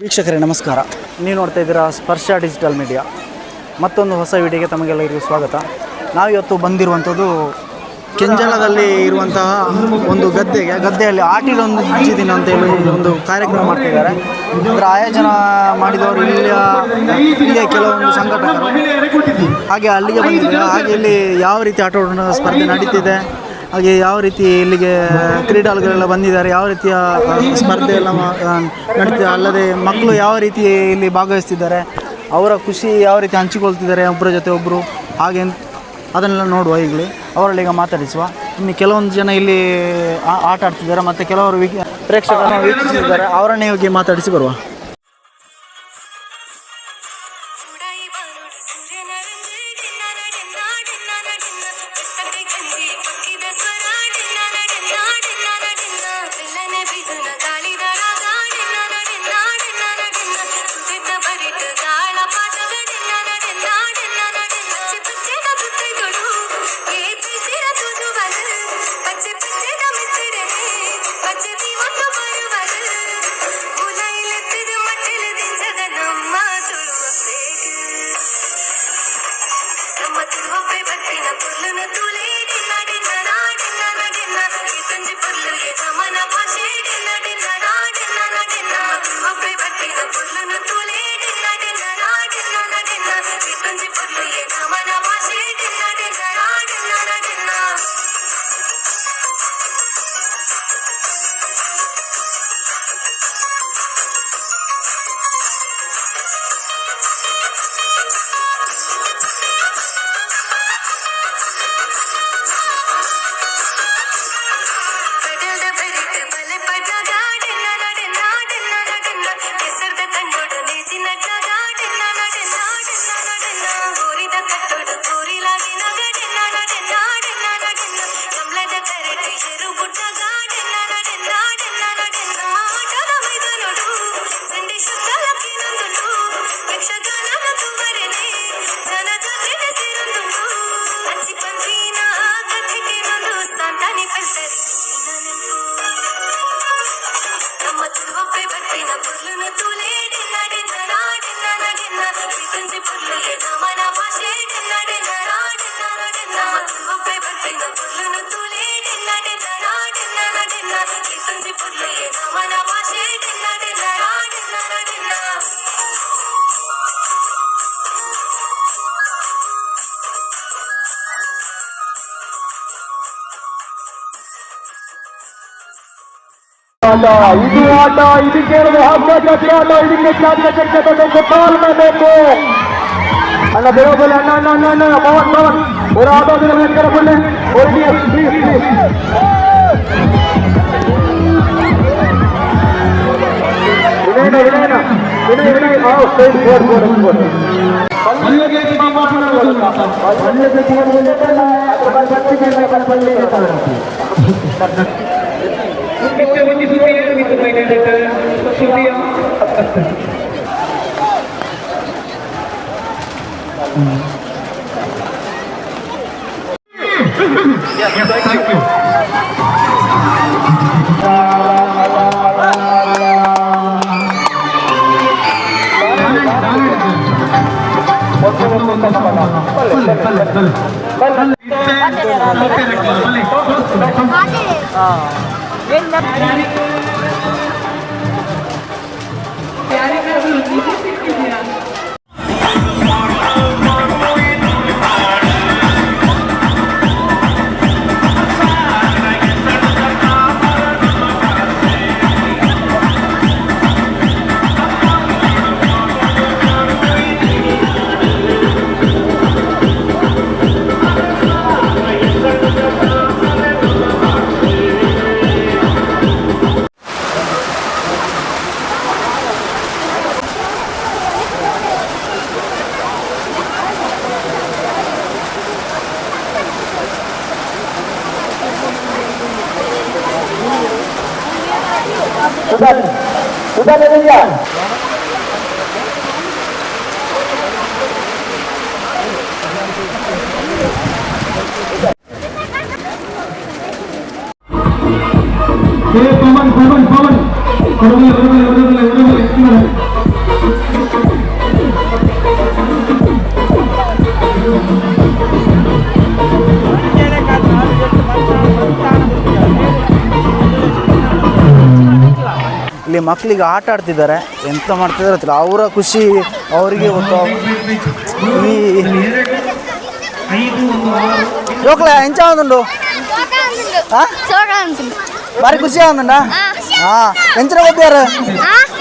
ವೀಕ್ಷಕರೇ, ನಮಸ್ಕಾರ. ನೀವು ನೋಡ್ತಾ ಇದ್ದೀರಾ ಸ್ಪರ್ಶ ಡಿಜಿಟಲ್ ಮೀಡಿಯಾ. ಮತ್ತೊಂದು ಹೊಸ ವಿಡಿಯೋಗೆ ತಮಗೆಲ್ಲರಿಗೂ ಸ್ವಾಗತ. ನಾವಿವತ್ತು ಬಂದಿರುವಂಥದ್ದು ಕೆಂಜಲದಲ್ಲಿ ಇರುವಂತಹ ಒಂದು ಗದ್ದೆಗೆ, ಗದ್ದೆಯಲ್ಲಿ ಆಟಿಲೊಂದು ದಿನ ಅಂತ ಹೇಳಿ ಒಂದು ಕಾರ್ಯಕ್ರಮ ಮಾಡ್ತಿದ್ದಾರೆ ಅದರ ಆಯೋಜನ ಮಾಡಿದವರು ಇಲ್ಲಿಯ ಇಲ್ಲಿಯ ಕೆಲವೊಂದು ಸಂಘಟಕರು. ಹಾಗೆ ಅಲ್ಲಿಗೆ ಬಂದಿದ್ದಾರೆ. ಹಾಗೆ ಇಲ್ಲಿ ಯಾವ ರೀತಿ ಆಟೋಟ ಸ್ಪರ್ಧೆ ನಡೀತಿದೆ? ಹಾಗೆ ಯಾವ ರೀತಿ ಇಲ್ಲಿಗೆ ಕ್ರೀಡಾಳುಗಳೆಲ್ಲ ಬಂದಿದ್ದಾರೆ? ಯಾವ ರೀತಿಯ ಸ್ಪರ್ಧೆ ಎಲ್ಲ ನಡೀತಿದೆ? ಅಲ್ಲದೆ ಮಕ್ಕಳು ಯಾವ ರೀತಿ ಇಲ್ಲಿ ಭಾಗವಹಿಸ್ತಿದ್ದಾರೆ? ಅವರ ಖುಷಿ ಯಾವ ರೀತಿ ಹಂಚಿಕೊಳ್ತಿದ್ದಾರೆ ಒಬ್ಬರ ಜೊತೆ ಒಬ್ಬರು ಹಾಗೆ ಅದನ್ನೆಲ್ಲ ನೋಡುವ ಈಗಲೇ. ಈಗ ಮಾತಾಡಿಸುವ. ಇನ್ನು ಕೆಲವೊಂದು ಜನ ಇಲ್ಲಿ ಆಟ ಆಡ್ತಿದ್ದಾರೆ, ಮತ್ತು ಕೆಲವರು ವೀಕ್ಷ, ಪ್ರೇಕ್ಷಕರನ್ನು ವೀಕ್ಷಿಸಿದ್ದಾರೆ. ಅವರನ್ನೇ ಹೋಗಿ ಮಾತಾಡಿಸಿ ಬರುವ. Thank you. ಆಟ ಇದು ಆಟ ಇದಕ್ಕೆ ಹಾಸ್ಯ ಜಾತಿ ಆಟ ಇದಕ್ಕೆ ಜಾತಿಯ ಚರ್ಚೆ ತಾಳ್ಮೆ ಬೇಕು ಅಣ್ಣ ಬೇರೋಬಲ್ಲ ಅಣ್ಣ ಅಣ್ಣ ಅಣ್ಣ ಅಣ್ಣ ಪವನ್ ಪವನ್ ஒரு ஆட்டோவில் இருக்கிற பொண்ணு ஒரு DS please please வினயன வினயன Vinay Vinay ah stage போர் போர் போர் ಪಲ್ಯಕ್ಕೆ ಪಲ್ಯಕ್ಕೆ ತಗೊಂಡು ಬಂದಿದ್ದಲ್ಲ ಅದ್ರ ಬಚ್ಚಿಗೆ ಪಲ್ಯ ಇರ್ತಾರೆ Kita bunyi suria देते हैं शुक्रिया Thank you. Sudan. Sudan na rin yan. ಮಕ್ಕಳಿಗೆ ಆಟ ಆಡ್ತಿದ್ದಾರೆ. ಎಂತ ಮಾಡ್ತಿದ್ದಾರೆ ಗೊತ್ತಿಲ್ಲ. ಅವರ ಖುಷಿ ಅವರಿಗೆ ಈ ಒಂದು ಆಗುಂಡು ಆ? ಬಾರಿ ಖುಷಿ ಆಗುಂಡ ಹಾ ಎಂಚಿನ ಗೊತ್ತಾರ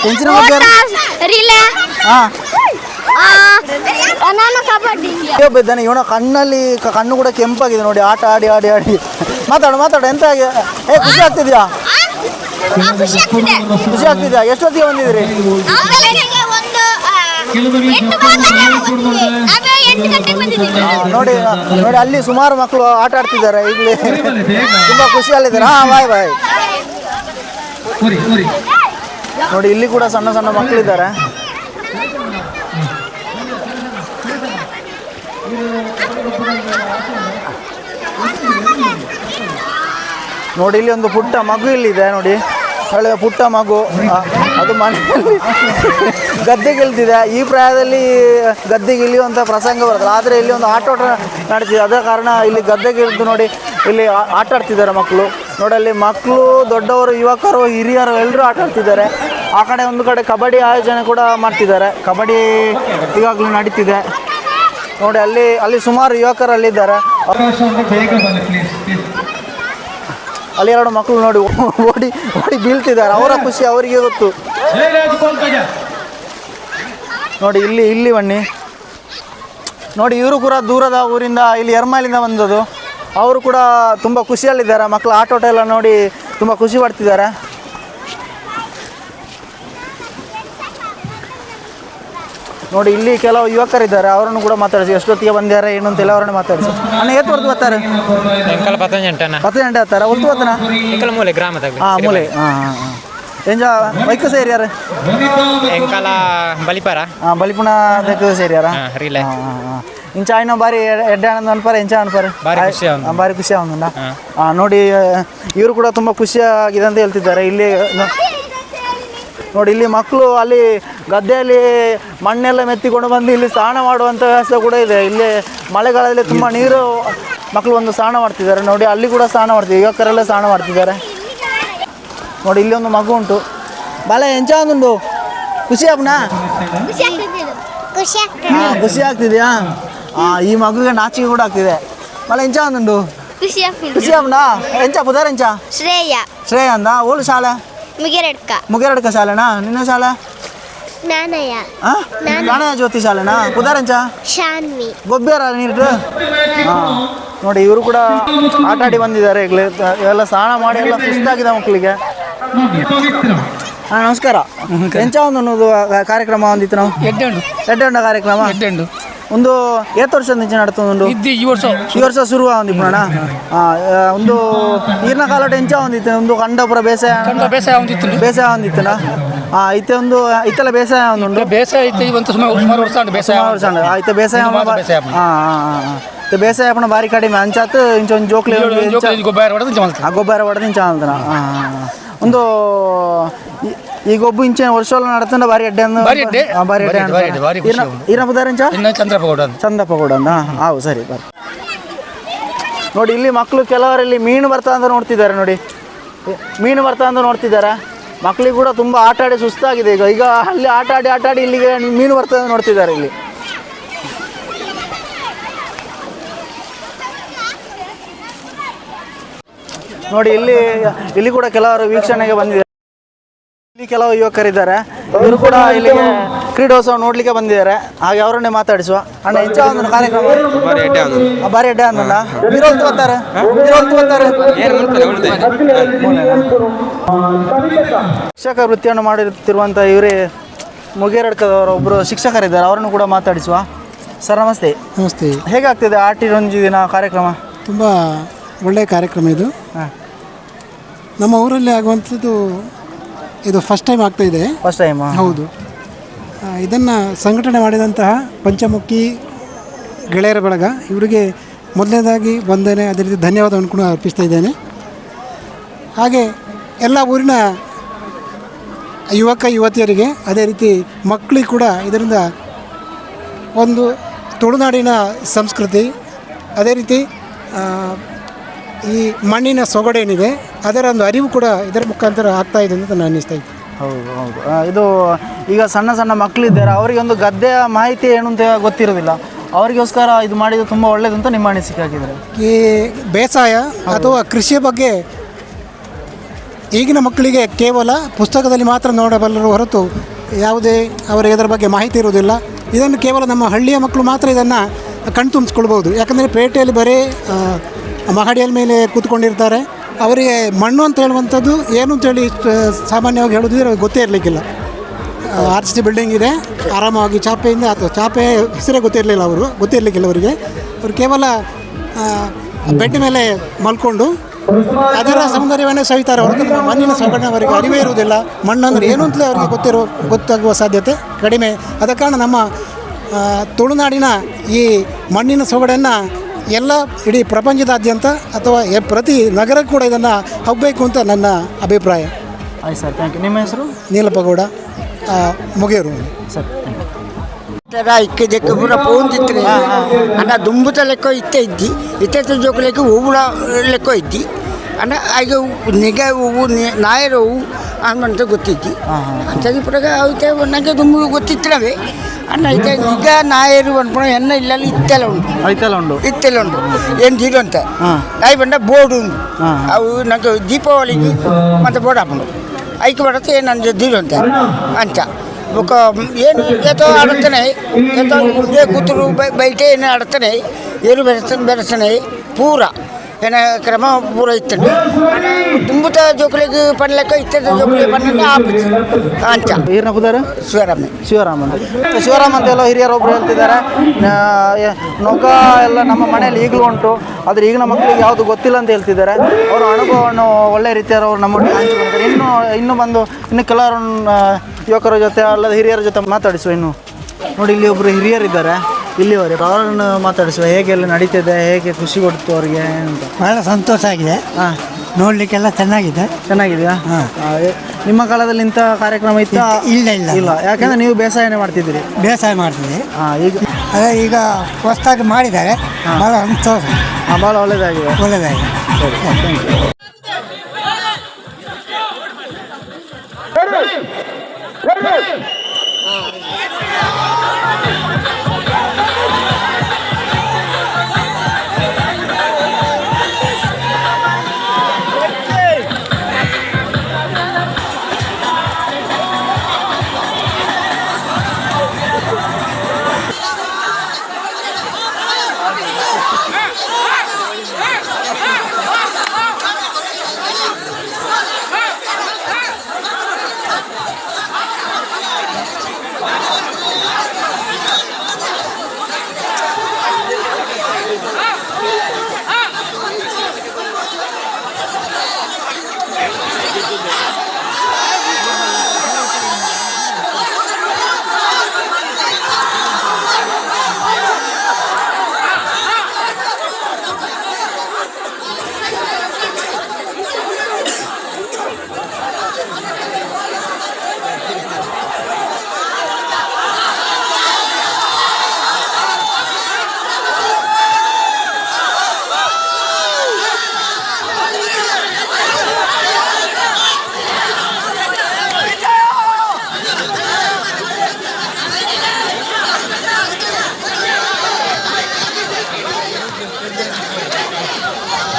ಎಂಚಿನ ಕಬಡ್ಡಿ ಒಬ್ಬ ಇವನ ಕಣ್ಣಲ್ಲಿ ಕಣ್ಣು ಕೂಡ ಕೆಂಪಾಗಿದೆ ನೋಡಿ. ಆಟ ಆಡಿ ಆಡಿ ಆಡಿ. ಮಾತಾಡು ಮಾತಾಡು, ಎಂತ ಏ, ಖುಷಿ ಆಗ್ತಿದ್ಯಾ? ಖುಷಿ ಆಗ್ತಿದೆ. ಖುಷಿ ಆಗ್ತಿದ್ಯಾ ಎಷ್ಟೊತ್ತಿಗೆ ಬಂದಿದ್ರಿ ನೋಡಿ ನೋಡಿ ಅಲ್ಲಿ ಸುಮಾರು ಮಕ್ಕಳು ಆಟ ಆಡ್ತಿದ್ದಾರೆ. ಇಲ್ಲಿ ತುಂಬಾ ಖುಷಿಯಲ್ಲಿದ್ದಾರೆ ಹಾ ಬಾಯ್ ಬಾಯ್. ನೋಡಿ ಇಲ್ಲಿ ಕೂಡ ಸಣ್ಣ ಸಣ್ಣ ಮಕ್ಕಳಿದ್ದಾರೆ. ನೋಡಿ, ಇಲ್ಲಿ ಒಂದು ಪುಟ್ಟ ಮಗು ಇಲ್ಲಿದೆ, ನೋಡಿ. ಒಳ್ಳೆ ಪುಟ್ಟ ಮಗು. ಅದು ಮನೆಯಲ್ಲಿ ಗದ್ದೆಗೆ ಇಳ್ತಿದೆ ಈ ಪ್ರಾಯದಲ್ಲಿ ಗದ್ದೆಗೆ ಇಳಿಯುವಂಥ ಪ್ರಸಂಗ ಬರ್ತದೆ. ಆದರೆ ಇಲ್ಲಿ ಒಂದು ಆಟೋಟ ನಡೀತಿದೆ. ಅದೇ ಕಾರಣ ಇಲ್ಲಿ ಗದ್ದೆಗೆ ಇಳಿದು ನೋಡಿ, ಇಲ್ಲಿ ಆಟ ಆಡ್ತಿದ್ದಾರೆ ಮಕ್ಕಳು. ನೋಡಿ, ಅಲ್ಲಿ ಮಕ್ಕಳು, ದೊಡ್ಡವರು, ಯುವಕರು, ಹಿರಿಯರು ಎಲ್ಲರೂ ಆಟ ಆಡ್ತಿದ್ದಾರೆ. ಆ ಕಡೆ ಒಂದು ಕಡೆ ಕಬಡ್ಡಿ ಆಯೋಜನೆ ಕೂಡ ಮಾಡ್ತಿದ್ದಾರೆ. ಕಬಡ್ಡಿ ಈಗಾಗಲೂ ನಡೀತಿದೆ. ನೋಡಿ, ಅಲ್ಲಿ ಅಲ್ಲಿ ಸುಮಾರು ಯುವಕರು ಅಲ್ಲಿದ್ದಾರೆ ಅವಕಾಶವನ್ನು ಬೇಗ ಬನ್ನಿ ಪ್ಲೀಸ್ ಪ್ಲೀಸ್ ಅಲ್ಲಿ ಎರಡು ಮಕ್ಕಳು ನೋಡಿ ಓಡಿ ಓಡಿ ಬೀಳ್ತಿದ್ದಾರೆ. ಅವರ ಖುಷಿ ಅವರಿಗೆ ಗೊತ್ತು. ನೋಡಿ, ಇಲ್ಲಿ ಇಲ್ಲಿ ಬನ್ನಿ. ನೋಡಿ, ಇವರು ಕೂಡ ದೂರದ ಊರಿಂದ, ಇಲ್ಲಿ ಎರ್ಮಾಲಿಂದ ಬಂದದ್ದು. ಅವರು ಕೂಡ ತುಂಬ ಖುಷಿಯಲ್ಲಿದ್ದಾರೆ. ಮಕ್ಕಳು ಆಟೋಟ ಎಲ್ಲ ನೋಡಿ ತುಂಬ ಖುಷಿ ಪಡ್ತಿದ್ದಾರೆ. ನೋಡಿ ಇಲ್ಲಿ ಕೆಲವು ಯುವಕರಿದ್ದಾರೆ ಅವರನ್ನು ಕೂಡ ಮಾತಾಡಿಸಿ. ಎಷ್ಟೊತ್ತಿಗೆ ಬಂದ್ಯಾರ ಏನು ಅಂತೆಲ್ಲ ಅವರನ್ನು ಮಾತಾಡಿಸಿ. ಅಣ್ಣ ಏತ್ ಹೊರತು ಬರ್ತಾರೆ? ಎಂಕಲ್ ಪತ್ತಂಜಂಟನ ಹತ್ತಾರ ಬತ್ತನ ಮೂಲೆ ಗ್ರಾಮದಾಗ ಹಾಂ ಮೂಲೆ. ಹಾಂ ಹಾಂ ಹಾಂ. ಎಂಜ ಬೈಕ್ ಸೇರ್ಯಾರ ಎಂಕಲ ಬಲಿಪಾರ. ಹಾಂ ಬಲಿಪುಣ ಅದಕ್ಕೆ ಸೇರ್ಯಾರ ಹಾಂ ಹಾಂ ಇಂಚ ಆಯ್ನ ಬಾರಿ ಎಡ್ಡೆ ಆನಂದ ಅನ್ಪಾರ ಇಂಚ ಅನ್ಪಾರ? ಭಾರಿ ಖುಷಿ ಅವನ. ನೋಡಿ ಇವರು ಕೂಡ ತುಂಬಾ ಖುಷಿಯಾಗಿದೆ ಅಂತ ಹೇಳ್ತಿದ್ದಾರೆ. ಇಲ್ಲಿ ನೋಡಿ ಇಲ್ಲಿ ಮಕ್ಕಳು ಅಲ್ಲಿ ಗದ್ದೆಯಲ್ಲಿ ಮಣ್ಣೆಲ್ಲ ಮೆತ್ತಿಕೊಂಡು ಬಂದು ಇಲ್ಲಿ ಸ್ನಾನ ಮಾಡುವಂಥ ವ್ಯವಸ್ಥೆ ಕೂಡ ಇದೆ. ಇಲ್ಲಿ ಮಳೆಗಾಲದಲ್ಲಿ ತುಂಬ ನೀರು ಮಕ್ಕಳು ಒಂದು ಸ್ನಾನ ಮಾಡ್ತಿದ್ದಾರೆ. ನೋಡಿ ಅಲ್ಲಿ ಕೂಡ ಸ್ನಾನ ಮಾಡ್ತಿದ್ದಾರೆ. ಯುವಕರೆಲ್ಲ ಸ್ನಾನ ಮಾಡ್ತಿದ್ದಾರೆ. ನೋಡಿ ಇಲ್ಲಿ ಒಂದು ಮಗು ಉಂಟು. ಬಾಲ ಎಂಚಾಂದು ಉಂಟು ಖುಷಿ ಅಪ್ಪನಾ ಹಾಂ ಖುಷಿ ಆಗ್ತಿದ್ಯಾ? ಹಾಂ ಈ ಮಗುಗೆ ನಾಚಿಕೆ ಕೂಡ ಆಗ್ತಿದೆ. ಬಾಲ ಎಂಚ ಉಂಟು ಖುಷಿ ಅಪ್ಪನಾ ಎಂಚ ಪುದಾರ ಎಂಚ ಶ್ರೇಯ. ಶ್ರೇಯ ಅಂದ. ಓಳು ಶಾಲೆ? ಮುಗಿರಡ್ಕ ಮುಗೇರಡ್ಕ ಶಾಲೆನಾ? ನಿನ್ನ ಶಾಲೆ? ಆ? ನಾಣಯ ಜ್ಯೋತಿ ಶಾಲೆನಾ? ಪುದಾರ್ ಎಂಚ ಶಾನ್ವಿ ಗೊಬ್ಬರ ನೀರು ಹಾ ನೋಡಿ ಇವರು ಕೂಡ ಆಟ ಆಡಿ ಬಂದಿದ್ದಾರೆ. ಈಗಲೇ ಎಲ್ಲ ಸ್ನಾನ ಮಾಡಿ ಎಲ್ಲ ಸುಸ್ತಾಗಿದೆ ಮಕ್ಕಳಿಗೆ. ಪವಿತ್ರ ಹಾಂ ನಮಸ್ಕಾರ. ಎಂಚ ಒಂದು ಅನ್ನೋದು ಕಾರ್ಯಕ್ರಮ ಒಂದಿತ್ತು ನಾವು? ಎಡ್ಡೆಂಡು ಎಡ್ಡೆಂಡ ಕಾರ್ಯಕ್ರಮ? ಎಡ್ಡೆಂಡು ಒಂದು ಏತ್ ವರ್ಷದ నుంచి ನಡ್ತೊಂದು ಇದ್ದು ಈ ವರ್ಷ. ಈ ವರ್ಷ ಶುರು ಒಂದಿಪ್ಪು ಅಣ್ಣ. ಒಂದು ನೀರಿನ ಕಾಲಟ ಟೆಂಚ ಒಂದಿತ್ತು ಒಂದು ಕಂಡಪುರ ಬೇಸಾಯ ಕಂಡ ಬೇಸಾಯ ಒಂದಿತ್ತು ಬೇಸಾಯ ಒಂದಿತ್ತನ ಐತೆ ಒಂದು ಇತ್ತಲ್ಲ ಬೇಸಾಯ ಒಂದುಂಡು ಬೇಸಾಯ ಐತೆ ಇವಂತ ಸುಮಾರು ಸುಮಾರು ವರ್ಷ ಆಂಡ್ ಬೇಸಾಯ ವರ್ಷ. ಆಯ್ತು ಬೇಸಾಯ ಹಾಂ ಹಾಂ ಬೇಸಾಯ ಪಣ ಬಾರಿ ಕಡಿಮೆ. ಅಂಚಾತ್ ಇಂಚ ಒಂದು ಜೋಕ್ಲಿ ಗೊಬ್ಬರ ಹೊಡೆದು ಗೊಬ್ಬರ ಹೊಡೆದು ಇಂಚ ಹಾಂ ಒಂದು ಈ- ಒಬ್ಬ ಇಂಚೆ ವರ್ಷ ನಡತಂಡ ಬಾರಿ ಅಡ್ಡೆ ಅಂದ ಬಾರಿ ಅಡ್ಡೆ? ಆ, ಬಾರಿ ಅಡ್ಡೆ ಬಾರಿ ಅಡ್ಡೆ, ಖುಷಿ ಇನ್ನು ಚಂದ್ರಪ್ಪ ಗೌಡ ಅಂತ. ಚಂದಪ್ಪ ಕೂಡ ಹಾವು ಸರಿ ಬರ್ರಿ. ನೋಡಿ ಇಲ್ಲಿ ಮಕ್ಕಳು ಕೆಲವರಲ್ಲಿ ಮೀನು ಬರ್ತಾ ಅಂತ ನೋಡ್ತಿದ್ದಾರೆ ನೋಡಿ. ಮೀನು ಬರ್ತಾ ಅಂತ ನೋಡ್ತಿದ್ದಾರೆ? ಮಕ್ಕಳಿಗೆ ಕೂಡ ತುಂಬ ಆಟ ಆಡಿ ಸುಸ್ತಾಗಿದೆ ಈಗ. ಈಗ ಅಲ್ಲಿ ಆಟ ಆಡಿ ಆಟ ಆಡಿ ಇಲ್ಲಿಗೆ ಮೀನು ಬರ್ತಾ ಅಂತ ನೋಡ್ತಿದ್ದಾರೆ ಇಲ್ಲಿ. ನೋಡಿ ಇಲ್ಲಿ ಇಲ್ಲಿ ಕೂಡ ಕೆಲವರು ವೀಕ್ಷಣೆಗೆ ಬಂದಿದ್ದಾರೆ. ಇಲ್ಲಿ ಕೆಲವು ಯುವಕರಿದ್ದಾರೆ. ಇವರು ಕೂಡ ಇಲ್ಲಿಗೆ ಕ್ರೀಡೋತ್ಸವ ನೋಡ್ಲಿಕ್ಕೆ ಬಂದಿದ್ದಾರೆ. ಹಾಗೆ ಅವರನ್ನೇ ಮಾತಾಡಿಸುವ. ಅಣ್ಣ ಹೆಚ್ಚ ಒಂದು ಕಾರ್ಯಕ್ರಮ. ಆ, ಬಾರಿ ಅಡ್ಡೆ ಅಂದಣ್ಣ ಬರ್ತಾರೆ? ಶಿಕ್ಷಕ ವೃತ್ತಿಯನ್ನು ಮಾಡುತ್ತಿರುವಂಥ ಇವರೇ ಮುಗೇರಡ್ಕದವರು ಒಬ್ಬರು ಶಿಕ್ಷಕರಿದ್ದಾರೆ. ಅವರನ್ನು ಕೂಡ ಮಾತಾಡಿಸುವ. ಸರ್ ನಮಸ್ತೆ. ನಮಸ್ತೆ. ಹೇಗಾಗ್ತಿದೆ ಆಟಿರೊಂಜಿ ದಿನ ಕಾರ್ಯಕ್ರಮ? ತುಂಬ ಒಳ್ಳೆಯ ಕಾರ್ಯಕ್ರಮ ಇದು. ಹಾಂ. ನಮ್ಮ ಊರಲ್ಲಿ ಆಗುವಂಥದ್ದು ಇದು ಫಸ್ಟ್ ಟೈಮ್ ಆಗ್ತಾ ಇದೆ. ಫಸ್ಟ್ ಟೈಮ್ ಹೌದು. ಇದನ್ನು ಸಂಘಟನೆ ಮಾಡಿದಂತಹ ಪಂಚಮುಖಿ ಗೆಳೆಯರ ಬಳಗ ಇವರಿಗೆ ಮೊದಲನೇದಾಗಿ ಬಂದೇನೆ ಅದೇ ರೀತಿ ಧನ್ಯವಾದವನ್ನು ಕೂಡ ಅರ್ಪಿಸ್ತಾ ಇದ್ದೇನೆ. ಹಾಗೆ ಎಲ್ಲ ಊರಿನ ಯುವಕ ಯುವತಿಯರಿಗೆ ಅದೇ ರೀತಿ ಮಕ್ಕಳಿಗೆ ಕೂಡ ಇದರಿಂದ ಒಂದು ತುಳುನಾಡಿನ ಸಂಸ್ಕೃತಿ ಅದೇ ರೀತಿ ಆ, ಈ ಮಣ್ಣಿನ ಸೊಗಡೇನಿದೆ ಅದರ ಒಂದು ಅರಿವು ಕೂಡ ಇದರ ಮುಖಾಂತರ ಆಗ್ತಾ ಇದೆ ಅಂತ ನಾನು ಅನ್ನಿಸ್ತಾ ಇದ್ದೆ ಹೌದು ಹೌದು. ಆ, ಇದು ಈಗ ಸಣ್ಣ ಸಣ್ಣ ಮಕ್ಕಳಿದ್ದಾರೆ ಅವರಿಗೆ ಒಂದು ಗದ್ದೆಯ ಮಾಹಿತಿ ಏನು ಅಂತ ಗೊತ್ತಿರೋದಿಲ್ಲ. ಅವರಿಗೋಸ್ಕರ ಇದು ಮಾಡಿದ್ದು ತುಂಬ ಒಳ್ಳೇದು ಅಂತ ನಿಮ್ಮ ಅನಿಸಿಕೆ ಆಗಿದ್ದಾರೆ ಈ ಬೇಸಾಯ ಅಥವಾ ಕೃಷಿಯ ಬಗ್ಗೆ ಈಗಿನ ಮಕ್ಕಳಿಗೆ ಕೇವಲ ಪುಸ್ತಕದಲ್ಲಿ ಮಾತ್ರ ನೋಡಬಲ್ಲರು ಹೊರತು ಯಾವುದೇ ಅವರಿಗೆ ಇದರ ಬಗ್ಗೆ ಮಾಹಿತಿ ಇರುವುದಿಲ್ಲ. ಇದನ್ನು ಕೇವಲ ನಮ್ಮ ಹಳ್ಳಿಯ ಮಕ್ಕಳು ಮಾತ್ರ ಇದನ್ನು ಕಣ್ತುಂಬಿಸ್ಕೊಳ್ಬೋದು ಯಾಕಂದರೆ ಪೇಟೆಯಲ್ಲಿ ಬರೀ ಮಹಡಿಯಲ್ಲಿ ಮಹಡಿಯ ಮೇಲೆ ಕೂತ್ಕೊಂಡಿರ್ತಾರೆ. ಅವರಿಗೆ ಮಣ್ಣು ಅಂತ ಹೇಳುವಂಥದ್ದು ಏನು ಅಂತೇಳಿ ಸಾಮಾನ್ಯವಾಗಿ ಹೇಳೋದಿದ್ರೆ ಅವ್ರಿಗೆ ಗೊತ್ತೇ ಇರಲಿಕ್ಕಿಲ್ಲ. ಆರ್ ಸಿ ಸಿ ಬಿಲ್ಡಿಂಗ್ ಇದೆ ಆರಾಮಾಗಿ ಚಾಪೆಯಿಂದ, ಅಥವಾ ಚಾಪೆ ಹೆಸರೇ ಗೊತ್ತಿರಲಿಲ್ಲ ಅವರು ಗೊತ್ತಿರಲಿಕ್ಕಿಲ್ಲ ಅವರಿಗೆ. ಅವರು ಕೇವಲ ಬೆಡ್ ಮೇಲೆ ಮಲ್ಕೊಂಡು ಅದರ ಸೌಂದರ್ಯವನ್ನೇ ಸವಿತಾರೆ. ಹೊರತು ಮಣ್ಣಿನ ಸೊಗಡಿನ ಅವರಿಗೆ ಅರಿವೇ ಇರುವುದಿಲ್ಲ. ಮಣ್ಣು ಅಂದರೆ ಏನು ಅಂತಲೇ ಅವರಿಗೆ ಗೊತ್ತಿರೋ, ಗೊತ್ತಾಗುವ ಸಾಧ್ಯತೆ ಕಡಿಮೆ. ಆದ ಕಾರಣ ನಮ್ಮ ತುಳುನಾಡಿನ ಈ ಮಣ್ಣಿನ ಸೊಗಡನ್ನು ಎಲ್ಲ ಇಡೀ ಪ್ರಪಂಚದಾದ್ಯಂತ ಅಥವಾ ಪ್ರತಿ ನಗರ ಕೂಡ ಇದನ್ನು ಹೋಗಬೇಕು ಅಂತ ನನ್ನ ಅಭಿಪ್ರಾಯ. ಆಯ್ತು ಸರ್ ಥ್ಯಾಂಕ್ ಯು ನಿಮ್ಮ ಹೆಸರು? ನೀಲಪಗೌಡ ಆ, ಮುಗೇರು ಸರ್ ಥ್ಯಾಂಕ್ ಯು ತರ ಇಕ್ಕೆ ದೆಕ್ಕ ಪೂರ ಪೋಂದಿತ್ರೆ. ಅಣ್ಣ ದುಂಬುತ ಲೆಕ್ಕ ಇತ್ತೆ ಇದ್ದಿ. ಇತ್ತೆ ಜೋಕು ಲೆಕ್ಕ ಹೂವುಳ ಲೆಕ್ಕ ಇದ್ದಿ. ಅಣ್ಣ ಈಗ ನಿಗ ಹೂವು ನಾಯರ ಹೂವು ಆನ್ ಅಂತ ಗೊತ್ತಿತ್ತು ಅಂಥದ್ದು ಪ್ರಕಾರ ಅವಕ್ಕೆ ನನಗೆ ತುಂಬ ಗೊತ್ತಿತ್ತು ಗೊತ್ತಿತ್ತವೆ ಅಣ್ಣ ಈಗ ಈಗ ನಾಯರು ಅನ್ಕೊಂಡು ಎನ್ನ ಇಲ್ಲ ಇತ್ತೆಲ್ಲ ಉಂಟು. ಐತೆಲ್ಲ ಉಂಟು ಇತ್ತೆಲ್ಲ ಉಂಟು. ಏನು ಜೀರು ಅಂತ? ನಾಯಿ ಬಂಡ ಬೋರ್ಡು ಉಂಟು. ಅವು ನನಗೆ ದೀಪಾವಳಿಗೆ ಮತ್ತು ಬೋರ್ಡ್ ಹಾಕೊಂಡು ಐಕೆ ಏನು ನನ್ನ ಜೀರು ಅಂತ. ಅಂತ. ఒక ఏం ఏదో ఆడుతున్నాయి ಕೂತರು ಬೈಟೆ ಏನು ఏం ಏನು ఏరు బెరస్తున్నాయి ಪೂರಾ. ಏನ ಕ್ರಮ ಪೂರ ತುಂಬತ ಜೋಕಲಿ ಜೋಕುಲಿಗೆ ಪಡ್ಲಕ್ಕ ಇತ್ತ ಜೋಕಲಿ ಪಡ್ಲನ್ನ ಆಪತ್ತು ಅಂಚ. ಈರ್ನ ಶಿವರಾಮನ್ ಶಿವರಾಮೆ. ಶಿವರಾಮ್ ಅಂತ. ಶಿವರಾಮ್ ಅಂತ ಎಲ್ಲ ಹಿರಿಯರು ಒಬ್ರು ಹೇಳ್ತಿದ್ದಾರೆ ನೌಕ ನೊಗ ಎಲ್ಲ ನಮ್ಮ ಮನೆಯಲ್ಲಿ ಈಗಲೂ ಉಂಟು ಆದರೆ ಈಗಿನ ಮಕ್ಕಳಿಗೆ ಯಾವುದು ಗೊತ್ತಿಲ್ಲ ಅಂತ ಹೇಳ್ತಿದ್ದಾರೆ. ಅವರ ಅನುಭವವನ್ನು ಒಳ್ಳೆ ರೀತಿಯಲ್ಲಿ ಅವ್ರು ನಮ್ಮೊಟ್ಟಿಗೆ ಹಂಚಿಕೊಂಡಿದ್ದಾರೆ ಇನ್ನು ಇನ್ನು ಬಂದು ಇನ್ನು ಕೆಲವರು ಯುವಕರ ಜೊತೆ ಅಲ್ಲದ ಹಿರಿಯರ ಜೊತೆ ಮಾತಾಡಿಸುವ ಇನ್ನು. ನೋಡಿ ಇಲ್ಲಿ ಒಬ್ಬರು ಹಿರಿಯರಿದ್ದಾರೆ. ಇಲ್ಲಿವರೆಗೆ ಅವರನ್ನು ಮಾತಾಡಿಸುವ ಹೇಗೆಲ್ಲ ನಡೀತಿದೆ ಹೇಗೆ ಖುಷಿ ಕೊಡ್ತು ಅವರಿಗೆ ಅಂತ. ಬಹಳ ಸಂತೋಷ ಆಗಿದೆ. ಹಾಂ. ನೋಡಲಿಕ್ಕೆಲ್ಲ ಚೆನ್ನಾಗಿದೆ. ಚೆನ್ನಾಗಿದೆಯಾ? ಆ, ಎ- ನಿಮ್ಮ ಕಾಲದಲ್ಲಿ ಇಂಥ ಕಾರ್ಯಕ್ರಮ ಇತ್ತು? ಇಲ್ಲ, ಇಲ್ಲ. ಇಲ್ಲ. ಯಾಕಂದ್ರೆ ನೀವು ಬೇಸಾಯನೇ ಮಾಡ್ತಿದ್ದೀರಿ. ಬೇಸಾಯ ಮಾಡ್ತಿದ್ದೀರಿ ಹಾಂ ಈಗ? ಅದೇ ಈಗ ಹೊಸ್ತಾಗಿ ಮಾಡಿದ್ದಾರೆ. ಬಹಳ ಸಂತೋಷ. ಹಾಂ ಭಾಳ ಒಳ್ಳೆಯದಾಗಿದೆ ಒಳ್ಳೆಯದಾಗಿದೆ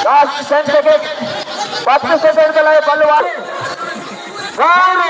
ಸರಿ thank you last ten second ಹತ್ತು ಸೆಕೆಂಡ್ಗಳಲ್ಲಿ ಬಲ್ಲು ಮೂರು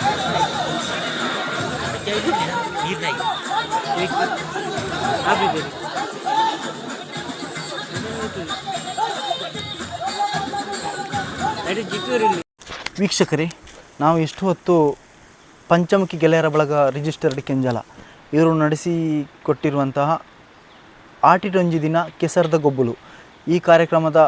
ವೀಕ್ಷಕರಿ ವೀಕ್ಷಕರೇ ನಾವು ಎಷ್ಟು ಹೊತ್ತು ಪಂಚಮುಖಿ ಗೆಳೆಯರ ಬಳಗ ರಿಜಿಸ್ಟರ್ಡ್ ಕೆಂಜಲ ಇವರು ನಡೆಸಿಕೊಟ್ಟಿರುವಂತಹ ಆಟಿಟೊಂಜಿ ದಿನ ಕೆಸರದ ಗೊಬ್ಬಲು. ಈ ಕಾರ್ಯಕ್ರಮದ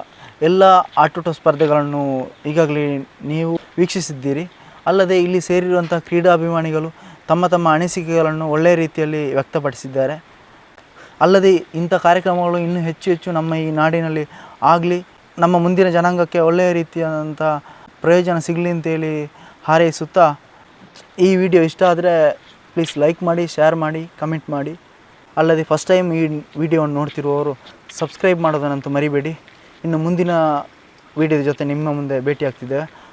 ಎಲ್ಲ ಆಟೋಟ ಸ್ಪರ್ಧೆಗಳನ್ನು ಈಗಾಗಲೇ ನೀವು ವೀಕ್ಷಿಸಿದ್ದೀರಿ. ಅಲ್ಲದೆ ಇಲ್ಲಿ ಸೇರಿರುವಂಥ ಕ್ರೀಡಾಭಿಮಾನಿಗಳು ತಮ್ಮ ತಮ್ಮ ಅನಿಸಿಕೆಗಳನ್ನು ಒಳ್ಳೆಯ ರೀತಿಯಲ್ಲಿ ವ್ಯಕ್ತಪಡಿಸಿದ್ದಾರೆ. ಅಲ್ಲದೆ ಇಂಥ ಕಾರ್ಯಕ್ರಮಗಳು ಇನ್ನೂ ಹೆಚ್ಚು ಹೆಚ್ಚು ನಮ್ಮ ಈ ನಾಡಿನಲ್ಲಿ ಆಗಲಿ, ನಮ್ಮ ಮುಂದಿನ ಜನಾಂಗಕ್ಕೆ ಒಳ್ಳೆಯ ರೀತಿಯಾದಂಥ ಪ್ರಯೋಜನ ಸಿಗಲಿ ಅಂತೇಳಿ ಹಾರೈಸುತ್ತಾ ಈ ವಿಡಿಯೋ ಇಷ್ಟ ಆದರೆ ಪ್ಲೀಸ್ ಲೈಕ್ ಮಾಡಿ ಶೇರ್ ಮಾಡಿ ಕಮೆಂಟ್ ಮಾಡಿ. ಅಲ್ಲದೆ ಫಸ್ಟ್ ಟೈಮ್ ಈ ವಿಡಿಯೋವನ್ನು ನೋಡ್ತಿರುವವರು ಸಬ್ಸ್ಕ್ರೈಬ್ ಮಾಡೋದನ್ನಂತೂ ಮರಿಬೇಡಿ. ಇನ್ನು ಮುಂದಿನ ವಿಡಿಯೋದ ಜೊತೆ ನಿಮ್ಮ ಮುಂದೆ ಭೇಟಿ ಆಗ್ತಿದ್ದೇವೆ